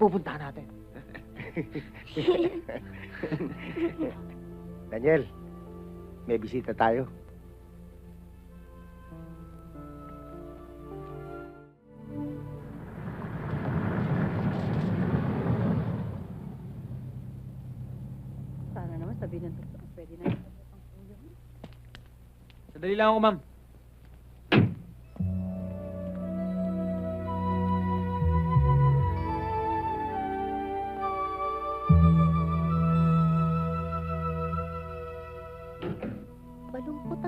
pupuntahan natin. Daniel, may bisita tayo. Sana naman sabihin ng doktor, pwede na. Sandali lang ako, ma'am.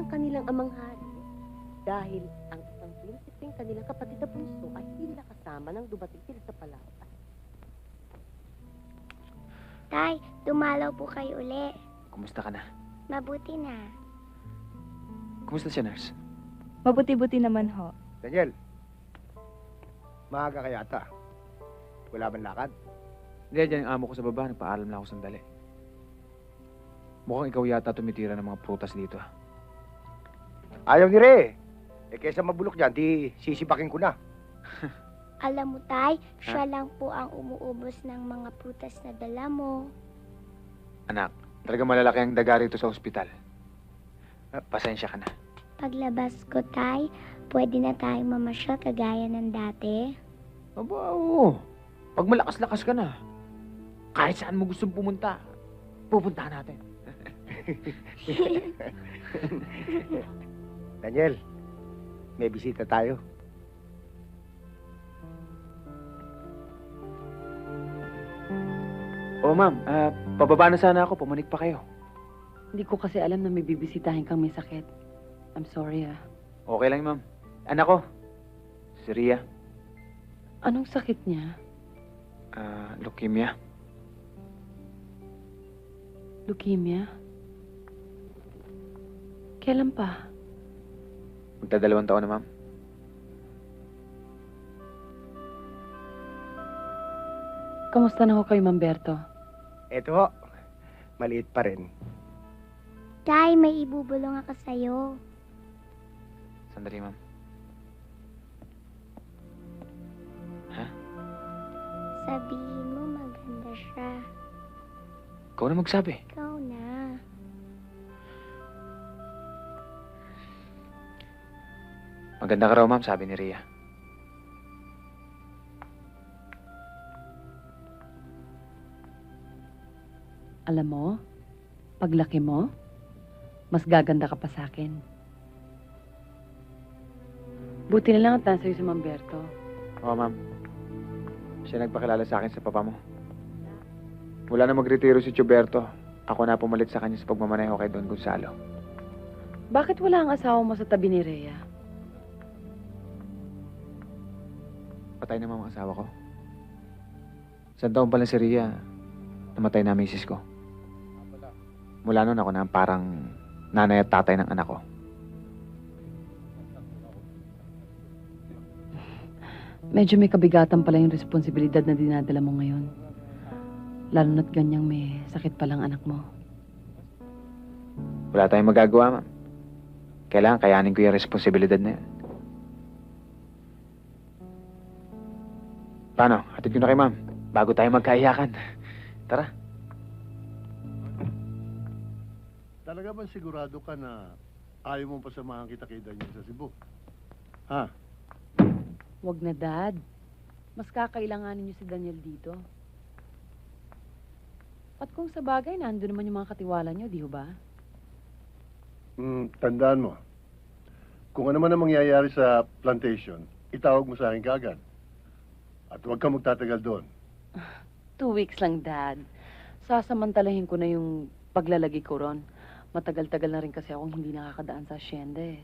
Ang kanilang amang hari dahil ang isang prinsipeng kanilang kapatid na bunso ay hindi nila kasama nang dumating sila sa palawan. Tay, dumalaw po kayo uli. Kumusta ka na? Mabuti na. Kumusta siya, nurse? Mabuti-buti naman ho. Daniel, maaga kaya ata. Wala man lakad? Hindi, dyan yung amo ko sa baba. Nagpaalam lang ako sandali. Mukhang ikaw yata tumitira ng mga prutas dito. ah. Ayaw ni Re. Eh, kesa mabulok dyan, di sisipakin ko na. Alam mo, Tay, siya lang po ang umuubos ng mga prutas na dala mo. Anak, talaga malalaki ang daga rito sa ospital. Ah, Pasensya ka na. Paglabas ko, Tay, pwede na tayong mamasyal kagaya ng dati. Aba, oo. Pag malakas-lakas ka na, kahit saan mo gustong pumunta, pupuntahan natin. Daniel, may bisita tayo. Oo, ma'am. Ah, pababa na sana ako. Pumunik pa kayo. Hindi ko kasi alam na may bibisitahin kang may sakit. I'm sorry ah. Okay lang, ma'am. Anak ko, si Ria. Anong sakit niya? Ah, leukemia. Leukemia? Kailan pa? Magdadalawang taon na, ma'am. Kamusta na ho kayo, Mamberto? Eto ho, maliit pa rin. Tay, may ibubulong ako sa'yo. Sandali, ma'am. Sabihin mo maganda siya. Ikaw na magsabi. Ikaw Maganda ka raw, ma'am, sabi ni Ria. Alam mo, paglaki mo, mas gaganda ka pa sa akin. Buti na lang at nasa iyo si Mamberto. Oo, ma'am. Siya nagpakilala sa akin sa papa mo. Mula na magretiro si Chuberto, ako na pumalit sa kanya sa pagmamaneho kay Don Gonzalo. Bakit wala ang asawa mo sa tabi ni Rhea? Patay na mga asawa ko. Isang taon pala si Ria, namatay na misis ko. Mula noon ako na ang parang nanay at tatay ng anak ko. Medyo may kabigatan pala yung responsibilidad na dinadala mo ngayon. Lalo na't ganyang may sakit palang anak mo. Wala tayong magagawa, ma'am. Kailangan kayanin ko yung responsibilidad na yun. Paano? Hatid ko na kay ma'am. Bago tayo magkaiyakan. Tara. Talaga ba sigurado ka na ayaw mong pasamahan kita kay Daniel sa Cebu? Ha? Wag na, Dad. Mas kakailanganin niyo si Daniel dito. At kung sa bagay, nandun naman yung mga katiwala niyo, di ho ba? Hmm, tandaan mo. Kung ano man ang mangyayari sa plantation, itawag mo sa akin kaagad. At huwag kang magtatagal doon. Two weeks lang, Dad. Sasamantalahin ko na yung paglalagay ko ron. Matagal-tagal na rin kasi akong hindi nakakadaan sa asyenda eh.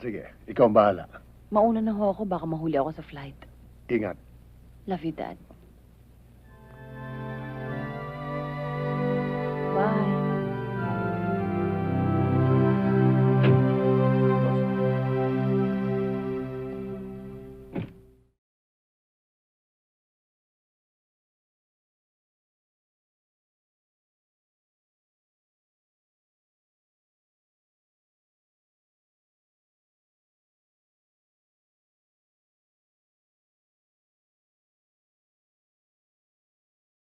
Sige, ikaw ang bahala. Mauna na ho ako, baka mahuli ako sa flight. Ingat. Love you, Dad.